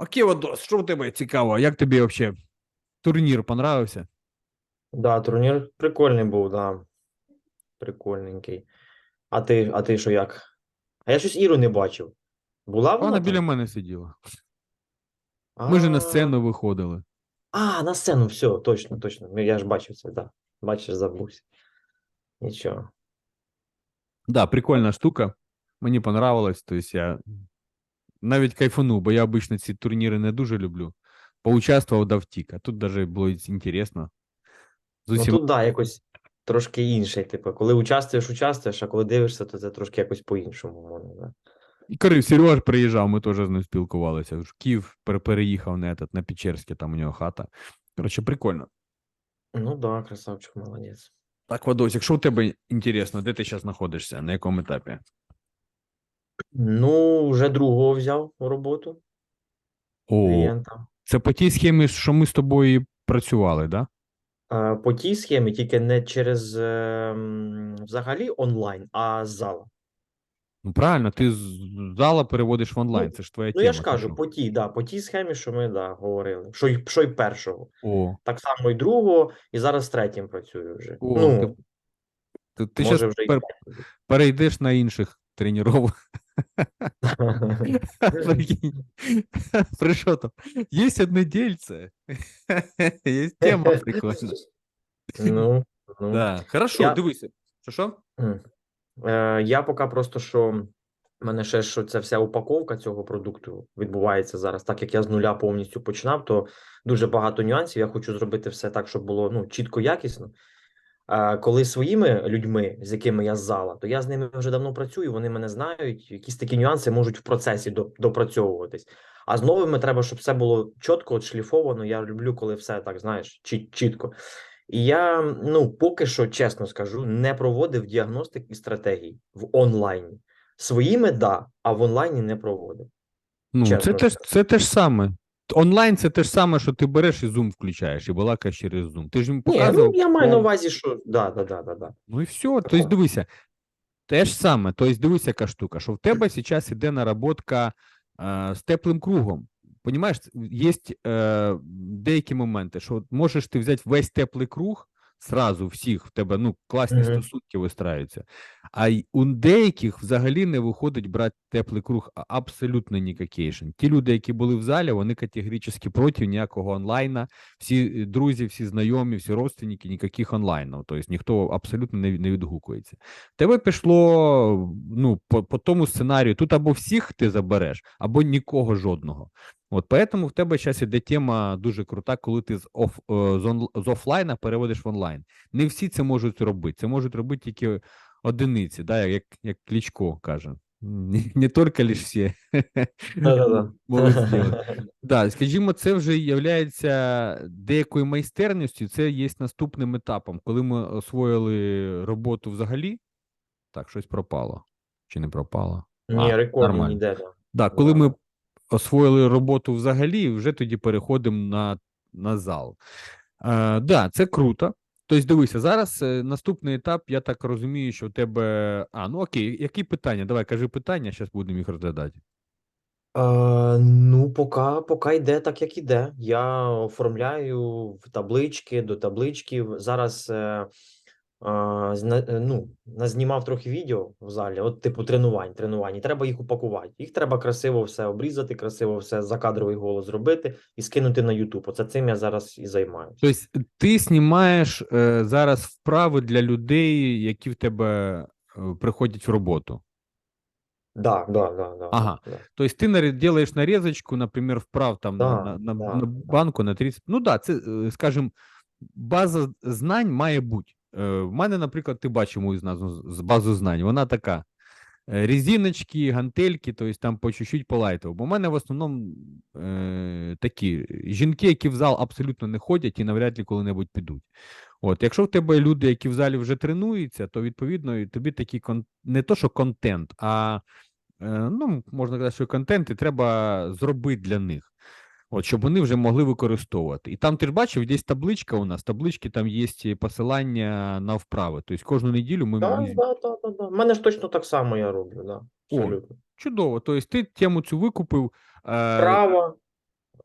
Окей, Вадос, що в тебе цікаво? Як тобі взагалі турнір понравився? Да, турнір прикольний був, да. Прикольненький. А ти, а ти що як? А я щось Іру не бачив. Була вона? Вона біля мене сиділа. Ми ж на сцену виходили. А, на сцену, все, точно, точно. Ну, Я ж бачив це, да. Бачиш, забувся. Нічого. Да, прикольна штука. Мені понравилось. Тобто я навіть кайфанув, бо я обично ці турніри не дуже люблю. Поучаствував да втік, а тут навіть було інтересно. З Ну тут, да, якось трошки інше. Типу, коли участвуєш, участвуєш, а коли дивишся, то це трошки якось по-іншому. воно, Да. І коли Сереж приїжджав, ми теж з ним спілкувалися. В Київ переїхав на, этот, на Печерське, там у нього хата. Коротше, прикольно. Ну да, красавчик, молодець. Так, Вадос, якщо у тебе інтересно, де ти зараз знаходишся, на якому етапі? Ну, вже другого взяв у роботу О, клієнта. це по тій схемі, що ми з тобою і працювали, да? Е, По тій схемі, тільки не через е, м, взагалі онлайн, а з зала. Ну правильно, ти з зала переводиш в онлайн, Ну, це ж твоя Ну, тема. я ж ти кажу, що? по тій, да, по тій схемі, що ми да, говорили. Що й, що й першого. О, Так само і другого, і зараз третім працюю вже. О, ну, ти- ти, ти може зараз вже пер, перейдеш на інших тренувань. Прикинь. Прийшов там. Є одне дільце. Є тема прикольна. Ну, ну. Да. Хорошо, Я- дивися. Що що? М. Е, я поки просто що в мене ще що це вся упаковка цього продукту відбувається зараз. Так як я з нуля повністю починав, то дуже багато нюансів. Я хочу зробити все так, щоб було ну, чітко, якісно. Коли своїми людьми, з якими я з зала, то я з ними вже давно працюю, вони мене знають. Якісь такі нюанси можуть в процесі допрацьовуватись. А з новими треба, щоб все було чітко, отшліфовано. Я люблю, коли все так знаєш, чіт- чітко. І я, ну, поки що, чесно скажу, не проводив діагностик і стратегій в онлайні. Своїми, да, а в онлайні не проводив. Ну, це Чесно те, це те ж саме. Онлайн це те ж саме, що ти береш і Zoom включаєш, і балакаєш через Zoom. Ти ж їм Ні, ну я маю на увазі, що да, да, да, да, да. Ну і все. Тобто, дивися, те ж саме. Тобто, дивися, яка штука, що в тебе зараз іде наработка е, з теплим кругом. Понімаєш, є е, деякі моменти, що можеш ти взяти весь теплий круг, сразу всіх в тебе ну, класні Мгм. стосунки вистраюються. А й у деяких взагалі не виходить брати теплий круг а- абсолютно нікакейшн. Ті люди, які були в залі, вони категорично проти ніякого онлайна. Всі е, друзі, всі знайомі, всі родственники, ніяких онлайнів. Тобто ніхто абсолютно не, не відгукується. Тебе пішло ну, по, по тому сценарію: тут або всіх ти забереш, або нікого жодного. От поэтому в тебе зараз іде тема дуже крута, коли ти з, оф, е, з, он, з офлайна переводиш в онлайн. Не всі це можуть робити. Це можуть робити тільки одиниці, да, як, як Кличко каже. Не, не тільки лише всі. Да, скажімо, це вже є деякою майстерністю. Це є наступним етапом, коли ми освоїли роботу взагалі. Так, щось пропало. Чи не пропало? Ні, рекорд. Да. Да, коли ми освоїли роботу взагалі, і вже тоді переходимо на, на зал. Е, да, це круто. Тобто, дивися, зараз е, наступний етап, я так розумію, що у тебе. А, ну окей, які питання? Давай, кажи питання, зараз будемо їх розглядати. Е, ну, поки, поки йде так, як іде. Я оформляю в таблички до табличків. Зараз е, ну, назнімав трохи відео в залі, от типу тренувань, тренувань. І треба їх упакувати. Їх треба красиво все обрізати, красиво все за кадровий голос зробити і скинути на YouTube. Оце цим я зараз і займаюся. Тобто, ти знімаєш е, зараз вправи для людей, які в тебе е, приходять в роботу. Да, да, да, да, Ага. да. То есть ты наре- делаешь нарезочку, например, вправ там Да, на, на, да, на да. банку на 30. Ну да, це, е, скажімо, база знань має бути. Е, В мене, наприклад, ти бачив мою з- базу знань. Вона така: е, резиночки, гантельки, тобто там по чуть-чуть по. Бо в мене в основному е, такі жінки, які в зал абсолютно не ходять і навряд ли коли-небудь підуть. От, якщо в тебе люди, які в залі вже тренуються, то відповідно тобі такий кон... не то, що контент, а е, ну, можна казати, що контент і треба зробити для них. От, щоб вони вже могли використовувати. І там ти ж бачив, десь табличка у нас. Таблички там є посилання на вправи. Тобто кожну неділю ми, Да, ми... да, да, да, да. У мене ж точно так само я роблю, да. Абсолютно. чудово. Тобто ти тему цю викупив. Е... Право,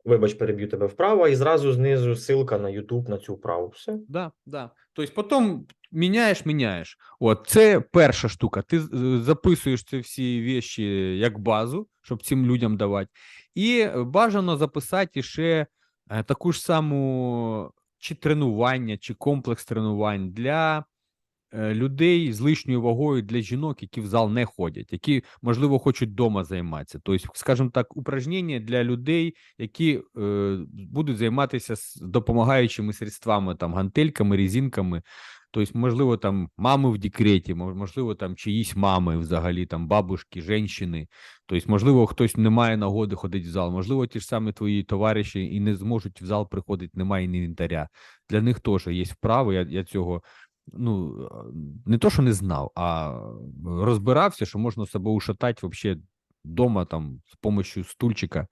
вибач, переб'ю тебе вправо, і зразу знизу ссылка на YouTube на цю вправу. Все. Да, да. Тобто потім міняєш, міняєш. От це перша штука. Ти записуєш ці всі вещі як базу, щоб цим людям давати. І бажано записати ще е, таку ж саму чи тренування, чи комплекс тренувань для е, людей з лишньою вагою, для жінок, які в зал не ходять, які, можливо, хочуть вдома займатися. Тобто, скажімо так, упражнення для людей, які е, будуть займатися з допомагаючими средствами, там гантельками, резинками. Тобто, можливо, там мами в декреті, можливо, там чиїсь мами взагалі, там бабушки, жінки. Тобто, можливо, хтось не має нагоди ходити в зал, можливо, ті ж самі твої товариші і не зможуть в зал приходити, немає інвентаря. Для них теж є вправи. Я, я цього ну не то, що не знав, а розбирався, що можна себе ушатати вообще дома там з допомогою стульчика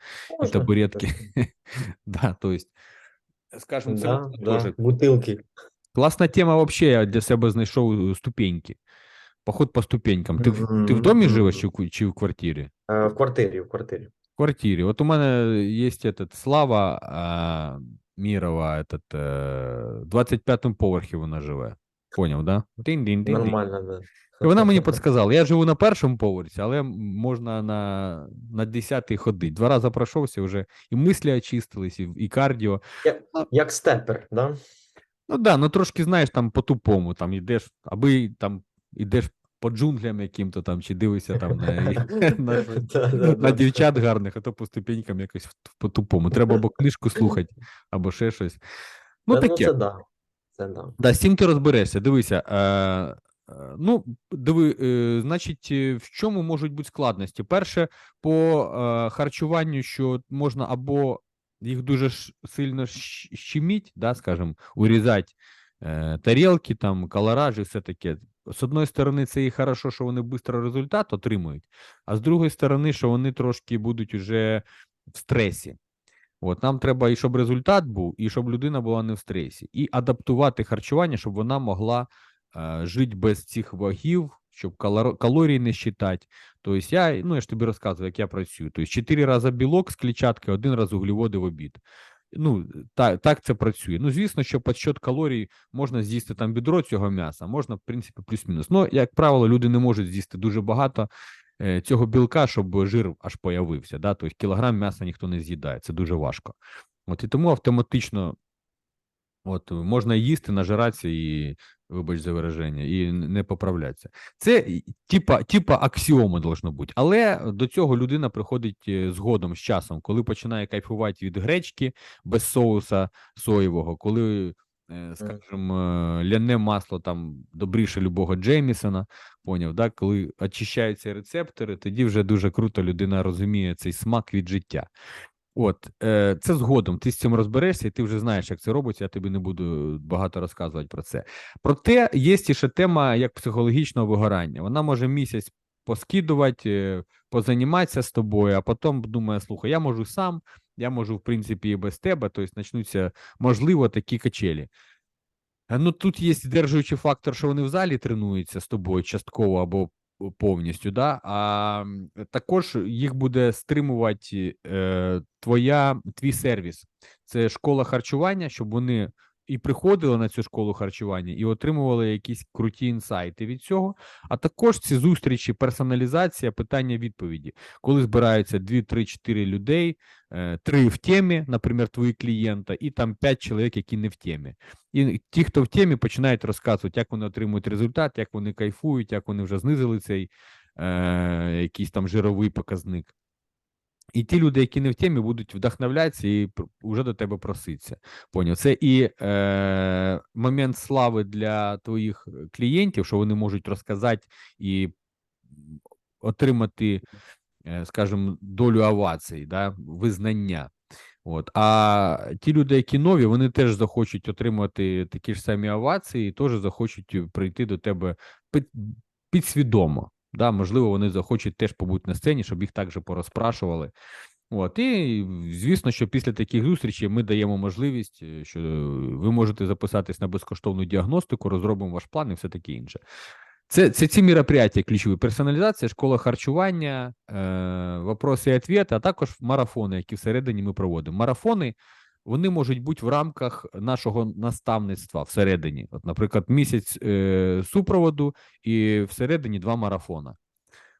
і табуретки. Да, то есть, скажем, це Да, от да. Бутилки. Класна тема. Вообще я для себе знайшов е, ступеньки. Поход по ступенькам. Ти, в- ти в домі живеш чи, в чи в квартирі? В квартирі, в квартирі. В квартирі. От у мене є этот Слава а, Мірова, этот, е, 25-му поверхі вона живе. Поняв, да? Дин-дин-дин-дин. Нормально, да. І вона мені підсказала. Я живу на першому поверсі, але можна на, на 10-й ходити. Два рази пройшовся вже, і мислі очистились, і, і кардіо. Як степер, да? Ну да, ну трошки знаєш там по-тупому, там йдеш, аби там йдеш по джунглям яким-то там, чи дивишся там на, на, Да, да, на дівчат гарних, а то по ступенькам якось по-тупому. Треба або книжку слухати, або ще щось. Ну, таке. це да. Це да. Да, з цим ти розберешся. Дивися. Е, е, ну, диви, е, значить, е, в чому можуть бути складності? Перше, по е, харчуванню, що можна або їх дуже сильно щеміть, да, скажімо, урізати е, тарілки, там, колоражі, все таке. З одної сторони, це і хорошо, що вони швидко результат отримують, а з другої сторони, що вони трошки будуть уже в стресі. От нам треба і щоб результат був, і щоб людина була не в стресі, і адаптувати харчування, щоб вона могла е, жити без цих вагів, щоб калорії не считати. Тобто я, ну я ж тобі розказую, як я працюю. Тобто 4 рази білок з клітчатки, один раз углеводи в обід. Ну, так, так це працює. Ну, звісно, що підсчет калорій можна з'їсти там бідро цього м'яса, можна, в принципі, плюс-мінус. Ну, як правило, люди не можуть з'їсти дуже багато е, цього білка, щоб жир аж появився. Да? Тобто кілограм м'яса ніхто не з'їдає, це дуже важко. От і тому автоматично от, можна їсти, нажиратися і, вибач за вираження, і не поправлятися. Це і- типа, типа аксіома должно бути. Але до цього людина приходить е, згодом з часом, коли починає кайфувати від гречки без соуса соєвого, коли. е, Скажімо, е, ляне масло там добріше любого Джеймісона, поняв, да? коли очищаються рецептори, тоді вже дуже круто людина розуміє цей смак від життя. От, е, це згодом. Ти з цим розберешся, і ти вже знаєш, як це робиться. Я тобі не буду багато розказувати про це. Проте є ще тема як психологічного вигорання. Вона може місяць поскидувати, е, позаніматися з тобою, а потім думає: слухай, я можу сам, я можу, в принципі, і без тебе. Тобто почнуться, можливо, такі качелі. Е, Ну, тут є здержуючий фактор, що вони в залі тренуються з тобою частково або повністю, да? а також їх буде стримувати е, твоя, твій сервіс. Це школа харчування, щоб вони і приходили на цю школу харчування, і отримували якісь круті інсайти від цього. А також ці зустрічі, персоналізація, питання відповіді, коли збираються 2, 3, 4 людей, е, три в темі, наприклад, твої клієнта, і там 5 чоловік, які не в темі. І ті, хто в темі, починають розказувати, як вони отримують результат, як вони кайфують, як вони вже знизили цей е, якийсь там жировий показник. І ті люди, які не в темі, будуть вдохновлятися і вже до тебе проситися. Поняв? Це і е, момент слави для твоїх е, клієнтів, що вони можуть розказати і отримати, е, скажімо, долю овацій, да, визнання. От. А ті люди, які нові, вони теж захочуть отримати такі ж самі овації, і теж захочуть е, прийти до тебе підсвідомо. Да, можливо, вони захочуть теж побути на сцені, щоб їх також порозпрашували. От, і звісно, що після таких зустрічей ми даємо можливість, е, що ви можете записатись на безкоштовну діагностику, розробимо ваш план і все таке інше. Це, це ці мероприятия ключові. Персоналізація, школа харчування, е, вопроси і відповіді, а також марафони, які всередині ми проводимо. Марафони вони можуть бути в рамках нашого наставництва всередині. От, наприклад, місяць е, супроводу і всередині два марафона.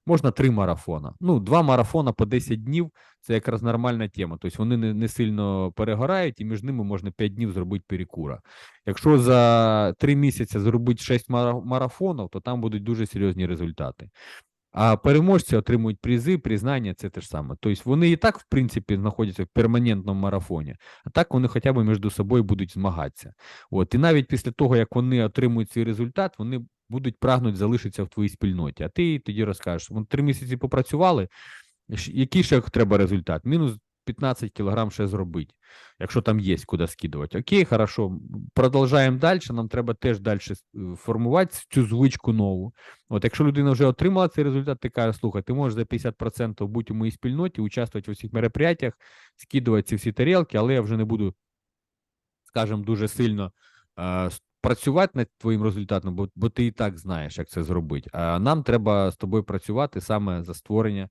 Можна три марафона. Ну, два марафона по 10 днів це якраз нормальна тема. Тобто вони не, не сильно перегорають, і між ними можна 5 днів зробити перекура. Якщо за 3 місяці зробити 6 мара- марафонів, то там будуть дуже серйозні результати. А переможці отримують призи, признання це те ж саме. Тобто вони і так, в принципі, знаходяться в перманентному марафоні, а так вони хоча б між собою будуть змагатися. От, і навіть після того, як вони отримують цей результат, вони будуть прагнути залишитися в твоїй спільноті. А ти тоді розкажеш, вони три місяці попрацювали, який ще треба результат? Мінус 15 кілограм ще зробити, якщо там є куди скидувати. Окей, хорошо, продовжаємо далі. Нам треба теж далі формувати цю звичку нову. От якщо людина вже отримала цей результат, ти кажеш, слухай, ти можеш за 50% бути у моїй спільноті, участвувати в усіх мероприятиях, скидувати ці всі тарілки, але я вже не буду, скажімо, дуже сильно е, працювати над твоїм результатом, бо, бо ти і так знаєш, як це зробити. А нам треба з тобою працювати саме за створення.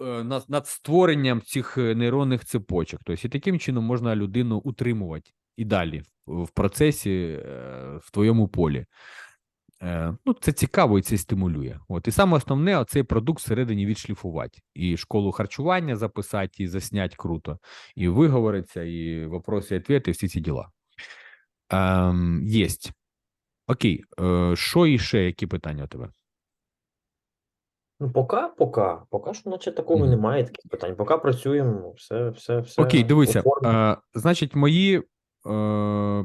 Е, Над, над створенням цих е, нейронних цепочок. Тобто, і таким чином можна людину утримувати і далі в, процесі е, в твоєму полі. Ну, це цікаво і це стимулює. От і саме основне, цей продукт всередині відшліфувати. І школу харчування записати, і заснять круто, і виговориться, і вопроси, і відповіді, всі ці діла. Ем, єсть. Окей, що іще, які питання у тебе? Ну, поки, поки, поки що, наче такого mm. немає таких питань. Поки працюємо, все, все, все. Окей, дивися. Е, значить, мої е,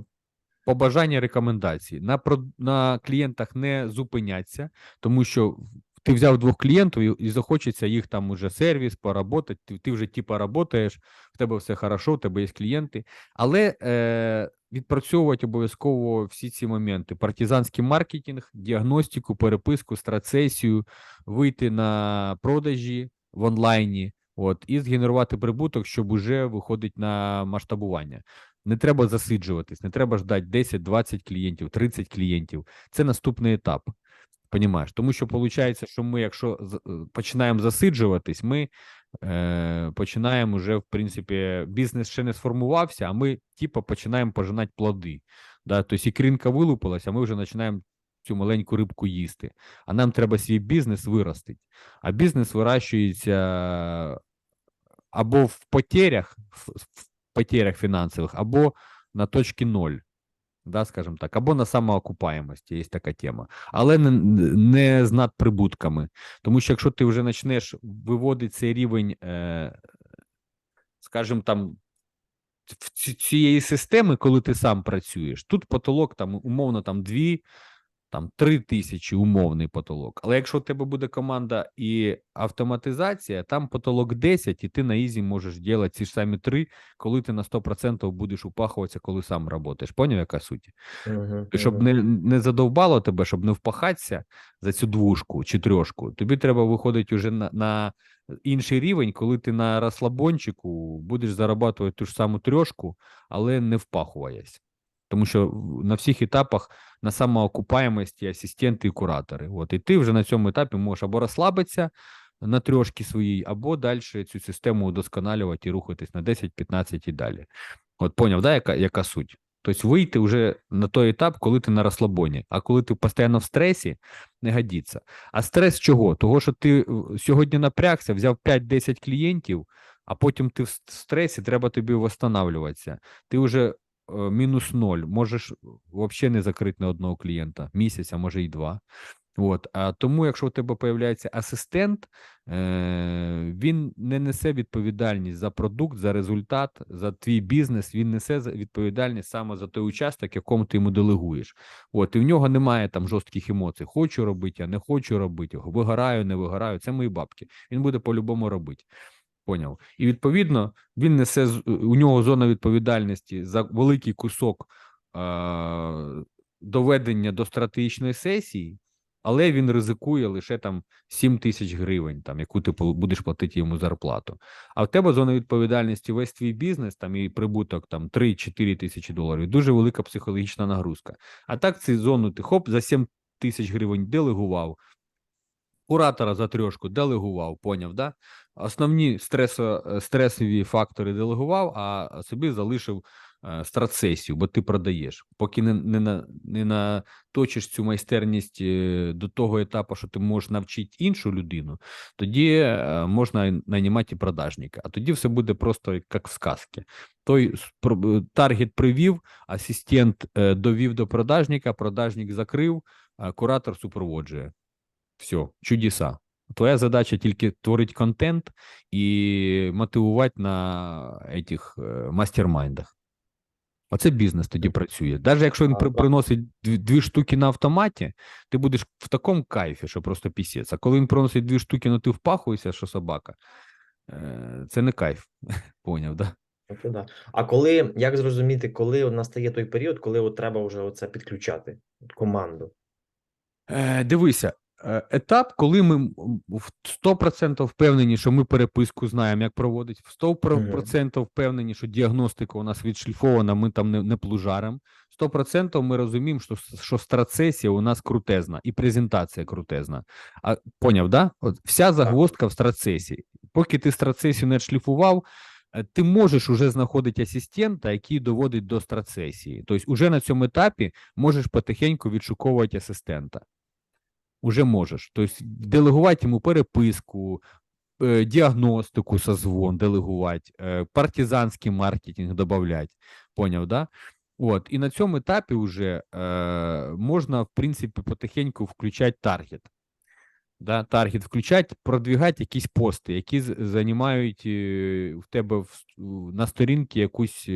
побажання рекомендації на, на клієнтах не зупиняться, тому що ти взяв двох клієнтів і, захочеться їх там уже сервіс, поработати. Ти, ти вже типа работаєш, в тебе все хорошо, в тебе є клієнти. Але е, відпрацьовувати обов'язково всі ці моменти: партизанський маркетинг, діагностику, переписку, страцесію, вийти на продажі в онлайні. От, і згенерувати прибуток, щоб уже виходить на масштабування. Не треба засиджуватись, не треба ждати 10, 20 клієнтів, 30 клієнтів. Це наступний етап. Понімаєш? Тому що виходить, що ми, якщо е, починаємо засиджуватись, ми е, починаємо вже, в принципі, бізнес ще не сформувався, а ми, типу, починаємо пожинати плоди. Да? Тобто ікринка вилупилася, а ми вже починаємо цю маленьку рибку їсти. А нам треба свій бізнес виростити. А бізнес вирощується або в потерях, в потерях фінансових, або на точці ноль. Да, скажімо так, або на самоокупаємості, є така тема, але не, не з надприбутками. Тому що якщо ти вже почнеш виводити цей рівень, е, скажімо там, в ці- цієї системи, коли ти сам працюєш, тут потолок там умовно там дві, там три тисячі умовний потолок. Але якщо у тебе буде команда і автоматизація, там потолок 10, і ти на ізі можеш робити ці ж самі три, коли ти на 100% будеш упахуватися, коли сам працюєш. Поняв, яка суть? І щоб мгм. не, не задовбало тебе, щоб не впахатися за цю двушку чи трьошку, тобі треба виходити вже на, на інший рівень, коли ти на розслабончику будеш зарабатувати ту ж саму трьошку, але не впахуєсь. Тому що на всіх етапах на самоокупаємості асистенти і куратори. От, і ти вже на цьому етапі можеш або розслабитися на трьошки своїй, або далі цю систему удосконалювати і рухатись на 10-15 і далі. От поняв, да, яка, яка суть? Тобто вийти вже на той етап, коли ти на розслабоні, а коли ти постійно в стресі, не годиться. А стрес чого? Того, що ти сьогодні напрягся, взяв 5-10 клієнтів, а потім ти в стресі, треба тобі восстанавливатися. Ти вже мінус ноль, можеш взагалі не закрити на одного клієнта місяць, а може і два. От, а тому, якщо у тебе появляється асистент, е, він не несе відповідальність за продукт, за результат, за твій бізнес. Він несе відповідальність саме за той участок, якому ти йому делегуєш. От, і в нього немає там жорстких емоцій. Хочу робити, я не хочу робити, вигораю, не вигораю. Це мої бабки. Він буде по-любому робити. Поняв. І відповідно він несе у нього зона відповідальності за великий кусок е- доведення до стратегічної сесії, але він ризикує лише там 7 тисяч гривень, там, яку ти будеш платити йому зарплату. А в тебе зона відповідальності весь твій бізнес там і прибуток там 3-4 тисячі доларів. Дуже велика психологічна нагрузка. А так цю зону ти хоп за 7 тисяч гривень делегував, куратора за трьошку делегував, поняв, да? Основні стресо, е, стресові фактори делегував, а собі залишив е, страцесію, бо ти продаєш. Поки не, не, не наточиш цю майстерність е, до того етапу, що ти можеш навчити іншу людину, тоді можна і продажника. А тоді все буде просто як в сказці. Той таргет привів, асистент довів до продажника, продажник закрив, куратор супроводжує. Все, чудеса. Твоя задача тільки творити контент і мотивувати на этих е, мастермайндах. Оце бізнес тоді працює. Навіть якщо він при, приносить дві, дві штуки на автоматі, ти будеш в такому кайфі, що просто пісець. А коли він приносить дві штуки, ну ти впахуєшся, що собака. Е, це не кайф. Поняв, да? Да. А коли, як зрозуміти, коли настає той період, коли от треба вже оце підключати команду? Е, дивися, етап, коли ми в 100% впевнені, що ми переписку знаємо, як проводить, в 100% впевнені, що діагностика у нас відшліфована, ми там не, не плужаримо. 100% ми розуміємо, що, що страцесія у нас крутезна і презентація крутезна. А поняв, да? От вся загвоздка в страцесії. Поки ти страцесію не шліфував, е, ти можеш уже знаходити асистента, який доводить до страцесії. Тобто, уже на цьому етапі можеш потихеньку відшуковувати асистента. Уже можеш. Тобто, делегувати йому переписку, е, діагностику, созвон делегувати, е, партизанський маркетинг додавати. Поняв, да? От, і на цьому етапі вже е, можна, в принципі, потихеньку включати таргет. Да, таргет включати, продвігати якісь пости, які займають е, в тебе в, на сторінці якусь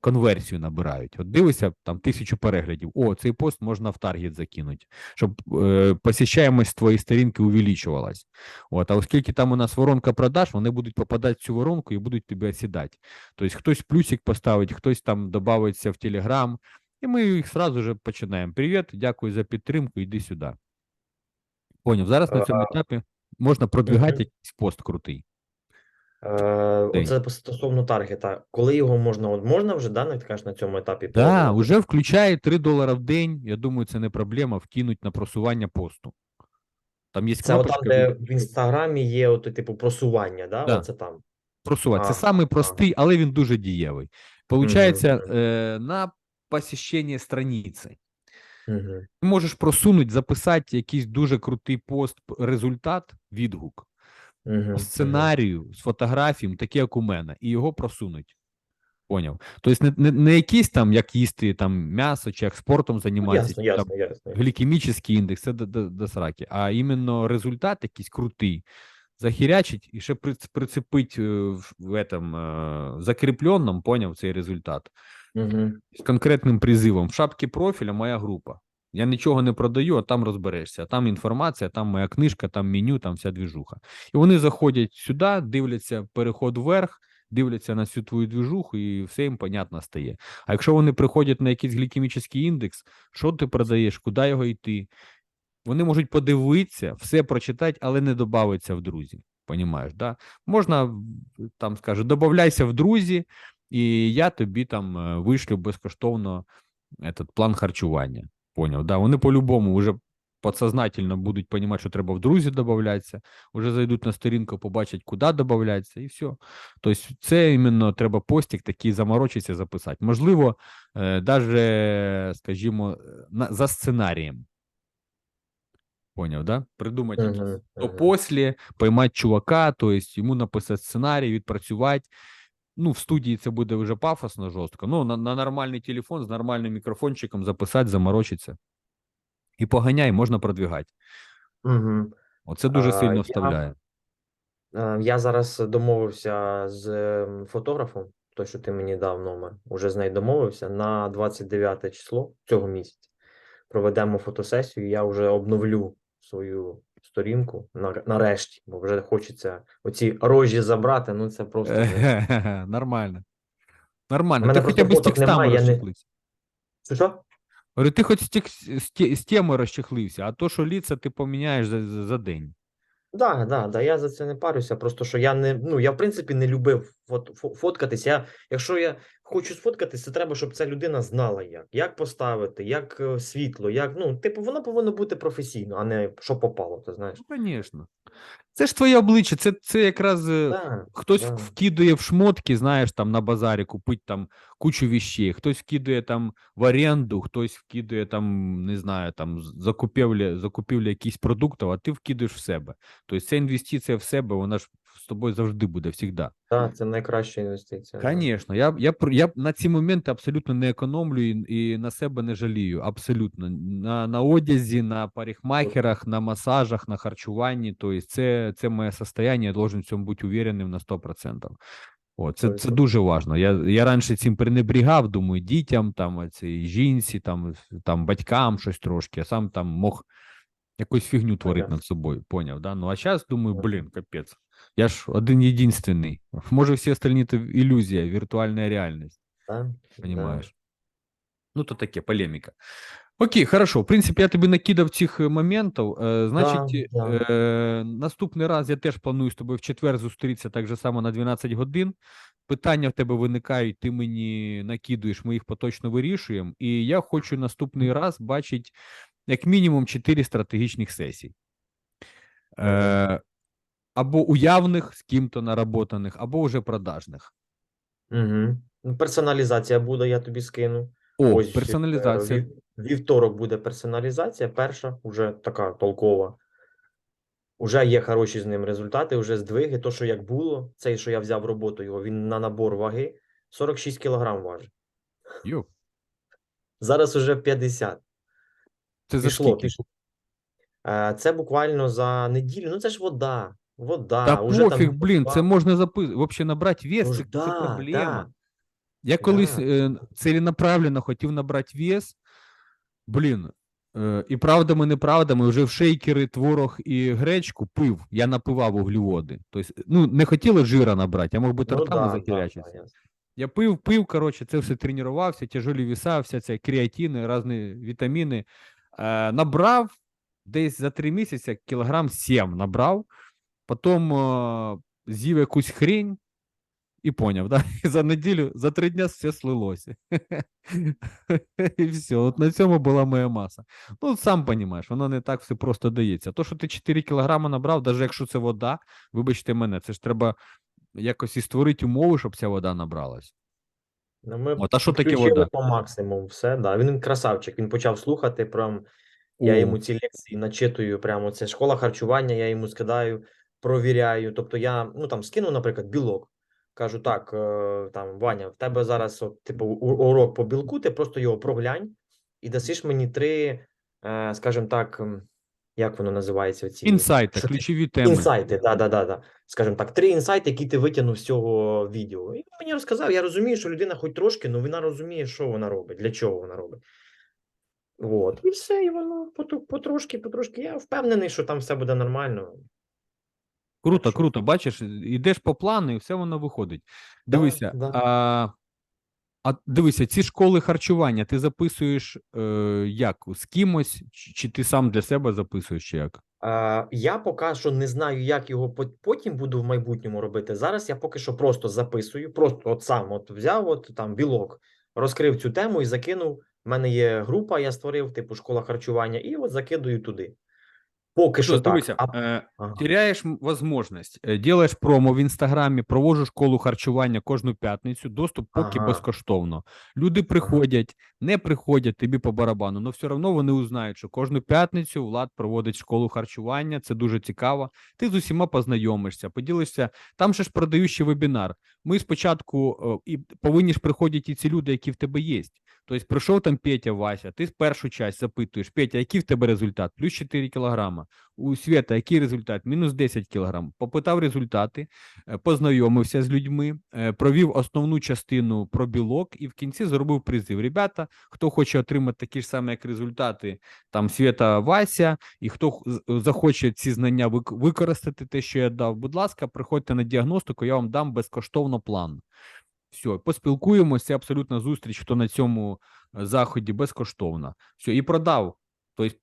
конверсію набирають. От дивися, там тисячу переглядів. О, цей пост можна в таргет закинути, щоб е, посещаємость твоєї сторінки увеличувалась. От, а оскільки там у нас воронка продаж, вони будуть попадати в цю воронку і будуть тебе сідати. Тобто хтось плюсик поставить, хтось там додається в Телеграм, і ми їх сразу же починаємо. Привіт, дякую за підтримку, іди сюди. Поняв. Зараз на цьому етапі можна продвигати якийсь пост крутий. Е, День. стосовно таргета. Коли його можна, от можна вже, да, ти кажеш, на цьому етапі Да, вже включає 3 долара в день. Я думаю, це не проблема вкинуть на просування посту. Там є Це от там, де в інстаграмі є от, типу просування, да? Да. Оце там. просувати. Це самий простий, але він дуже дієвий. Получається, мгм. е, на посещення страниці. Угу. Ти можеш просунути, записати якийсь дуже крутий пост, результат, відгук, Угу. сценарію з фотографією, таке, як у мене, і його просунуть. Поняв? Тобто не, не, не якийсь там, як їсти там м'ясо, чи як спортом Ну, займатися, ясно, там ясно, ясно. глікемічний індекс, це до, до, до сраки, а іменно результат якийсь крутий, захірячить і ще приц- прицепить е, в, в этом, е, закріпленому, поняв цей результат Угу. з конкретним призивом. В шапці профіля моя група. Я нічого не продаю, а там розберешся. Там інформація, там моя книжка, там меню, там вся двіжуха. І вони заходять сюди, дивляться переход вверх, дивляться на всю твою двіжуху, і все їм понятно стає. А якщо вони приходять на якийсь глікемічний індекс, що ти продаєш, куди його йти? Вони можуть подивитися, все прочитати, але не додавиться в друзі. Понімаєш, да? Можна там скаже, додавайся в друзі, і я тобі там е, вишлю безкоштовно этот план харчування. Поняв, да? Вони по-любому вже подсознательно будуть розуміти, що треба в друзі додатися, вже зайдуть на сторінку, побачать, куди додатися, і все. Тобто, це іменно треба постік такий заморочитися, записати. Можливо, скажімо, е, на, за сценарієм. Поняв, да? Придумати якийсь Угу. то после поймать чувака, то есть йому написати сценарій, відпрацювати. Ну, в студії це буде вже пафосно жорстко. Ну, на, на нормальний телефон з нормальним мікрофончиком записати, заморочитися. І поганяй, можна продвігати. Угу. Оце дуже сильно я- вставляє. Я зараз домовився з фотографом, той, що ти мені дав номер, уже з нею домовився на 29 число цього місяця. Проведемо фотосесію. Я вже обновлю свою сторінку нарешті, бо вже хочеться оці рожі забрати. Ну це просто Нормально. Нормально. Ти хоча б з текстами розчехлився. Що? Говорю, ти хоч з, теми розчехлився, а то, що ліца ти поміняєш за, за, день. Да, да, да, я за це не парюся. Просто що я не ну я в принципі не любив фот, фо- фоткатись. Я, якщо я хочу сфоткатися, треба, щоб ця людина знала як. Як поставити, як е, світло, як. Ну, типу, воно повинно бути професійно, а не що попало, ти знаєш. Ну, звісно. Це ж твоє обличчя, це, це якраз е, Да, хтось да. вкидує в шмотки, знаєш, там на базарі купить там кучу вещей, хтось вкидує там в оренду, хтось вкидує там, не знаю, там з- закупівлі, закупівлі якихось продуктів, а ти вкидуєш в себе. Тобто ця інвестиція в себе, вона ж тобою завжди буде, завжди. Да, це найкраща інвестиція. Звісно, я, я, я на ці моменти абсолютно не економлю і, і на себе не жалію. Абсолютно. На, на одязі, на парикмахерах, на масажах, на харчуванні. Тобто це, це моє состояние, я должен в цьому бути увереним на 100%. О, це, це дуже важливо. Я, я раніше цим пренебрігав, думаю, дітям, там, цій жінці, там, там, батькам щось трошки, а сам там мог якусь фігню творити над собою, поняв, да? Ну, а зараз думаю, блін, капець. Я ж один єдинственний. Може, всі остальні то ілюзія, віртуальна реальність, Да, да. понимаєш? Ну, то таке, полеміка. Окей, хорошо. В принципі, я тобі накидав цих е, моментів. Е, значить, да. е, наступний раз я теж планую з тобою в четвер зустрітися так же само на 12 годин. Питання в тебе виникають, ти мені накидуєш, ми їх поточно вирішуємо. І я хочу наступний раз бачити як мінімум 4 стратегічних сесій. Е, або уявних, з ким-то наработаних, або вже продажних. Угу. Персоналізація буде, я тобі скину. О, Ось, е, персоналізація. вів- Вівторок буде персоналізація, перша, уже така толкова. Уже є хороші з ним результати, вже здвиги. То, що як було, цей, що я взяв роботу його, він на набор ваги 46 кг важить. Йо, Зараз уже 50. це за Пішло, скільки? пішло. Е, Це буквально за неділю. Ну це ж вода. Вода. Та уже пофіг, там блін, це можна записувати. Взагалі набрати вес, Ну це, ж це проблема. да. Я колись Да. е, ціленаправленно хотів набрати вес. Блін, е, і правдами, неправдами, вже в шейкери, творог і гречку пив. Я напивав углеводи. Тобто, ну, не хотіли жира набрати, я мог би Ну, тортами да, да, захерячитися. да, ясно. Я пив, пив, коротше, це все тренувався, тяжелі віса, вся ця креатини, різні вітаміни. Е, набрав десь за три місяці кілограм 7 набрав, потім е, з'їв якусь хрень і поняв, да? І за неділю, за три дня все слилося. І все, от на цьому була моя маса. Ну, сам розумієш, воно не так все просто дається. То, що ти 4 кілограми набрав, навіть якщо це вода, вибачте мене, це ж треба якось і створити умови, щоб ця вода набралась. Ну, ми От, а що таке Включили вода? по максимуму все, да. Він красавчик, він почав слухати, прям я О. йому ці лекції начитую, прямо це школа харчування, я йому скидаю, провіряю. Тобто я, ну там скину, наприклад, білок. Кажу, так, е, там, Ваня, в тебе зараз от, типу, урок по білку, ти просто його проглянь і дасиш мені три, е, скажімо так, як воно називається? Ці, Інсайти, ключові теми. Інсайти, да, да, да, да. Скажімо так, три інсайти, які ти витягнув з цього відео. І він мені розказав, я розумію, що людина хоч трошки, але вона розуміє, що вона робить, для чого вона робить. От, і все, і воно потрошки, потрошки. Я впевнений, що там все буде нормально. Круто, круто. Бачиш, ідеш по плану, і все воно виходить. Дивися, да. а, а дивися, ці школи харчування ти записуєш е, як? З кимось, чи, чи ти сам для себе записуєш, чи як? А, я поки що не знаю, як його потім буду в майбутньому робити. Зараз я поки що просто записую, просто от сам от взяв от там білок, розкрив цю тему і закинув. У мене є група, я створив, типу школа харчування, і от закидую туди. Поки що так. дивися, А, е, ага. теряєш м- возможность, е, делаєш промо в інстаграмі, провожу школу харчування кожну п'ятницю, доступ поки Ага. безкоштовно. Люди приходять, не приходять тобі по барабану, але все одно вони узнають, що кожну п'ятницю Влад проводить школу харчування. Це дуже цікаво. Ти з усіма познайомишся, поділишся. Там ще ж продають ще вебінар. Ми спочатку е, і повинні ж приходити і ці люди, які в тебе є. Тобто прийшов там Петя, Вася, ти першу часть запитуєш, Петя, який в тебе результат? Плюс 4 кілограма. У Свята, який результат? Мінус 10 кілограм. Попитав результати, е, познайомився з людьми, е, провів основну частину про білок і в кінці зробив призив. Ребята, хто хоче отримати такі ж самі, як результати, там Свята Вася, і хто захоче ці знання використати, те, що я дав, будь ласка, приходьте на діагностику, я вам дам безкоштовно план. Все, поспілкуємося, абсолютна зустріч, хто на цьому е, заході безкоштовно. Все, і продав. Тобто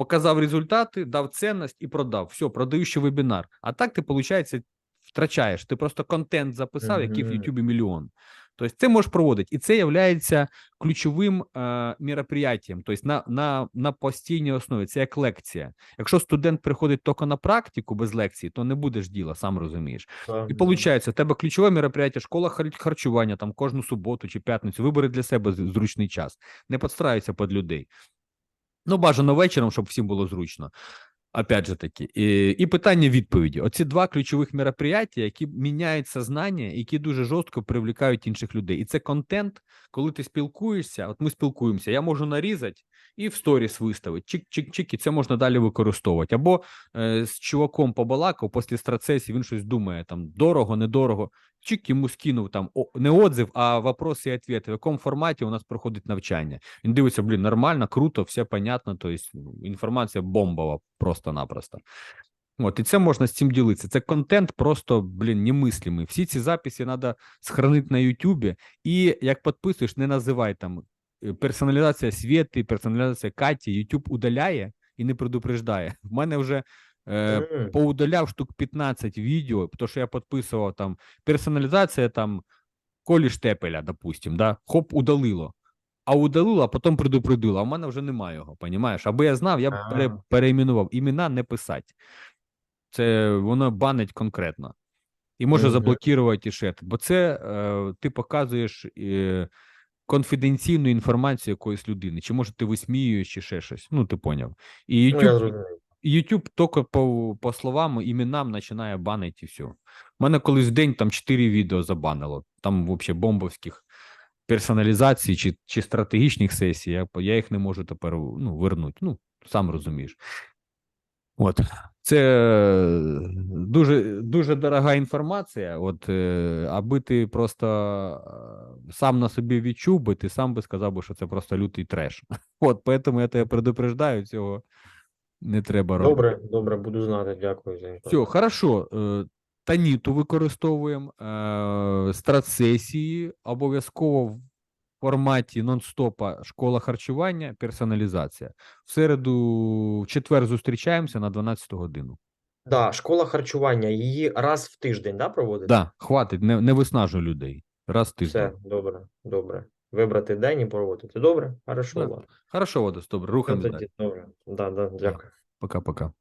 показав результати, дав цінність і продав. Все, продаю ще вебінар. А так ти, виходить, втрачаєш. Ти просто контент записав, який в. Ютубі мільйон. Тобто це можеш проводити. І це є ключовим е, мероприятием, тобто на, на, на постійній основі. Це як лекція. Якщо студент приходить тільки на практику без лекції, то не будеш діла, сам розумієш. І виходить, у тебе ключове мероприятие, школа хар- харчування там кожну суботу чи п'ятницю. Вибери для себе зручний час. Не підстраюйся під людей. Ну, бажано вечором, щоб всім було зручно. Опять же таки, і, і питання відповіді. Оці два ключових мероприятия, які міняють сознання, які дуже жорстко привлікають інших людей. І це контент, коли ти спілкуєшся. От ми спілкуємося, я можу нарізати і в сторіс виставити. Чик-чик-чик, і це можна далі використовувати. Або е, з чуваком побалакав після страцесії, він щось думає там дорого, недорого. Чик йому скинув там не отзив, а вопроси і відповіді, в якому форматі у нас проходить навчання. Він дивиться, блін, нормально, круто, все понятно. Тобто інформація бомбова просто-напросто. От, і це можна з цим ділитися. Це контент просто, блін, немислимий. Всі ці записи треба сохранити на Ютубі. І як підписуєш, не називай там персоналізація Свєти, персоналізація Каті, Ютуб удаляє і не предупреждає. В мене вже е, поудаляв штук 15 відео, тому що я підписував там персоналізація там Колі Штепеля, допустим, да, хоп, удалило. А удалило, а потім предупредило. А в мене вже немає його, понімаєш? Аби я знав, я б пере, переіменував. Імена не писати. Це воно банить конкретно. І може заблокувати і ще. Бо це е, ти показуєш е, конфіденційну інформацію якоїсь людини. Чи може ти висміюєш, чи ще щось. Ну, ти поняв. І Ну, YouTube. YouTube тільки по, по словам, іменам починає банити і все. У мене колись в день там 4 відео забанило. Там взагалі бомбовських персоналізацій чи, чи стратегічних сесій. Я, я їх не можу тепер ну, вернути. Ну, сам розумієш. От. Це е, дуже, дуже дорога інформація. От, е, аби ти просто е, сам на собі відчув би, ти сам би сказав би, що це просто лютий треш. От, поэтому я тебе предупреждаю, цього не треба робити. Добре, добре, буду знати. Дякую за Все, хорошо. Е, Таніту використовуємо, е, стратсесії обов'язково в форматі нон-стопа школа харчування, персоналізація. В середу, в четвер зустрічаємося на 12 годину. Да, школа харчування, її раз в тиждень, да, проводити? Да, хватить, не, не виснажуй людей. Раз в тиждень. Все, добре, добре. Вибрати день і проводити. Добре, хорошо. Да. ладно. Хорошо, Водос, добре, рухаємося. далі. добре. Да, да, дякую. Пока-пока.